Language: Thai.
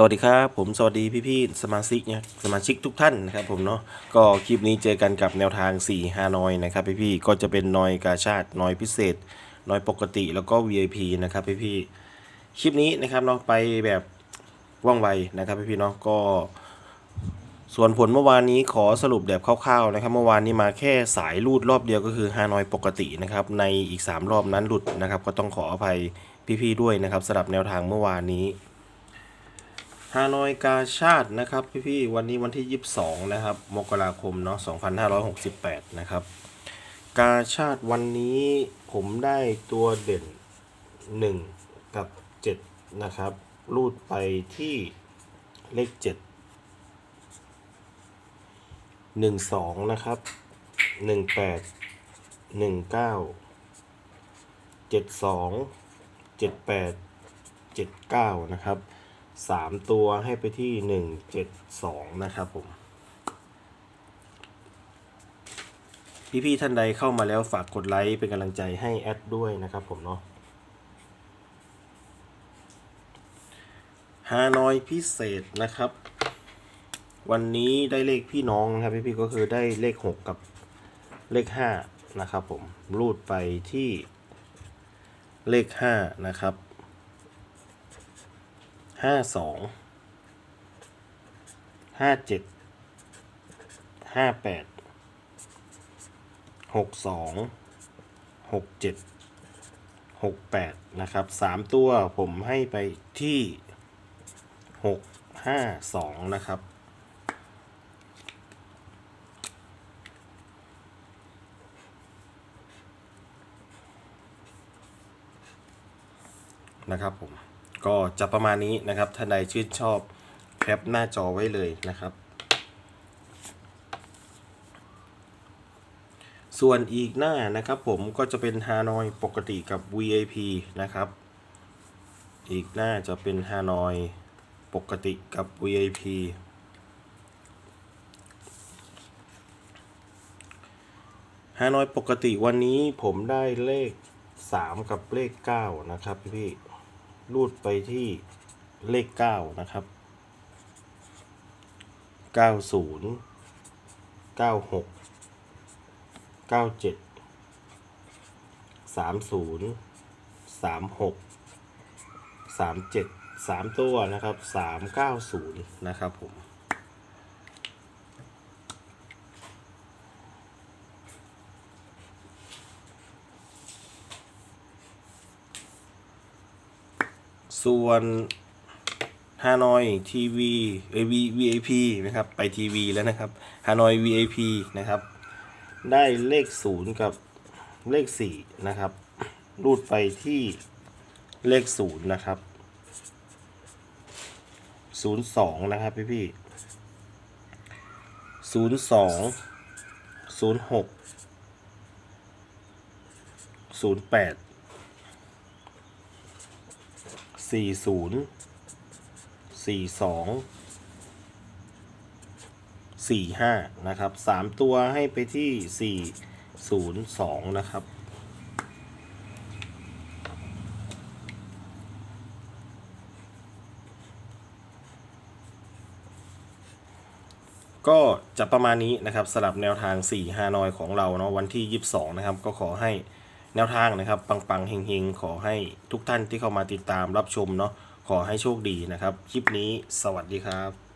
สวัสดีครับผมสวัสดีพี่ๆสมาชิกเนี่ยสมาชิกทุกท่านนะครับผมเนาะก็คลิปนี้เจอกันกับแนวทาง4ฮานอยนะครับพี่ๆก็จะเป็นนอยกาชาตินอยพิเศษนอยปกติแล้วก็ VIP นะครับพี่ๆคลิปนี้นะครับเนาะไปแบบว่องไวนะครับพี่ๆเนาะก็ ส่วนผลเมื่อวานนี้ขอสรุปแบบคร่าวๆนะครับ เมื่อวานนี้มาแค่สายรูดรอบเดียวก็คือฮานอยปกตินะครับในอีก 3 รอบนั้นหลุดนะครับ ก็ต้องขออภัยพี่ๆด้วยนะครับสำหรับแนวทางเมื่อวานนี้ ฮานอยกาชาตินะครับพี่ๆวันนี้วันที่ 22 นะครับ มกราคมเนาะ2568 นะครับ กาชาติวันนี้ผมได้ตัวเด่น 1 กับ 7 นะครับ รูดไปที่เลข 7 1 2 นะครับ 18 19 72 78 79 นะครับ สามตัวให้ไปที่หนึ่งเจ็ดสองนะครับผม พี่ๆท่านใดเข้ามาแล้วฝากกดไลค์เป็นกำลังใจให้แอดด้วยนะครับผมเนาะฮานอยพิเศษนะครับ วันนี้ได้เลขพี่น้องนะครับพี่ๆก็คือได้เลขหกกับเลขห้านะครับผมรูดไปที่เลขห้านะครับ ห้าสองห้าเจ็ดห้าแปดหกสองหกเจ็ดหกแปดนะครับสามตัวผมให้ไปที่หกห้าสองนะครับนะครับผม ก็จะประมาณนี้นะครับท่านใดชื่นชอบแคปหน้าจอไว้เลยนะครับ ส่วนอีกหน้านะครับผมก็จะเป็นฮานอยปกติกับ VIP นะครับ อีกหน้าจะเป็นฮานอยปกติกับ VIP ฮานอยปกติวันนี้ผมได้เลข 3 กับเลข 9 นะครับพี่ รูดไปที่เลข 9 นะครับ 90 96 97 30 36 37 3 ตัวนะครับ 390 นะครับผม ส่วนฮานอยทีวีเอวีวีไอพีนะครับ ไปทีวีแล้วนะครับฮานอย VIP นะครับ ได้เลขศูนย์กับเลขสี่นะครับ รูดไปที่เลขศูนย์นะครับศูนย์สองนะครับพี่พี่ศูนย์สองศูนย์หกศูนย์แปด สี่ศูนย์สี่สองสี่ห้านะครับสามตัวให้ไปที่สี่ศูนย์สองนะครับก็จะประมาณนี้นะครับสลับแนวทาง4ฮานอยของเราเนาะวันที่ 22 นะครับ ก็ขอให้ แนวทางนะครับ ปังๆเฮงๆ ขอให้ทุกท่านที่เข้ามาติดตามรับชมเนาะขอให้โชคดีนะครับ คลิปนี้สวัสดีครับ